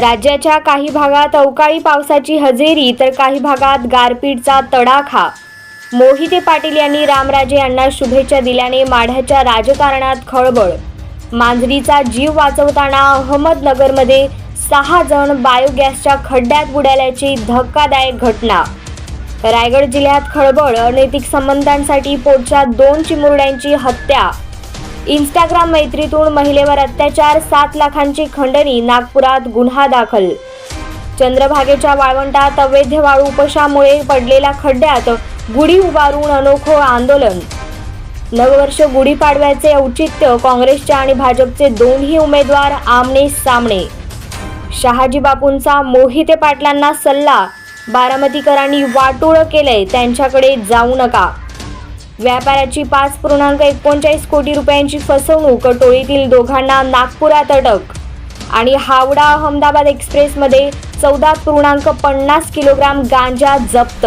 राज्याच्या काही भागात अवकाळी पावसाची हजेरी तर काही भागात गारपीटचा तडाखा. मोहिते पाटील यांनी रामराजे यांना शुभेच्छा दिल्याने माढ्याच्या राजकारणात खळबळ. मांजरीचा जीव वाचवताना अहमदनगरमध्ये सहा जण बायोगॅसच्या खड्ड्यात बुडाल्याची धक्कादायक घटना. रायगड जिल्ह्यात खळबळ अनैतिक संबंधांसाठी पोटच्या दोन चिमुरड्यांची हत्या. इंस्टाग्राम मैत्रीतून महिलेवर अत्याचार सात लाखांची खंडणी नागपुरात गुन्हा दाखल. चंद्रभागेच्या वाळवंटात अवैध वाळू उपशामुळे पडलेल्या खड्ड्यात गुढी उभारून अनोखं आंदोलन. नववर्ष गुढीपाडव्याचे औचित्य काँग्रेसचे आणि भाजपचे दोन्ही उमेदवार आमने सामने. शहाजी बापूंचा मोहिते पाटलांना सल्ला बारामतीकरांनी वाटोळं केलंय त्यांच्याकडे जाऊ नका. व्यापाऱ्याची पाच पूर्णांक एकोणचाळीस कोटी रुपयांची फसवणूक टोळीतील दोघांना नागपुरात अटक. आणि हावडा अहमदाबाद एक्सप्रेसमध्ये चौदा पूर्णांक पन्नास किलोग्राम गांजा जप्त.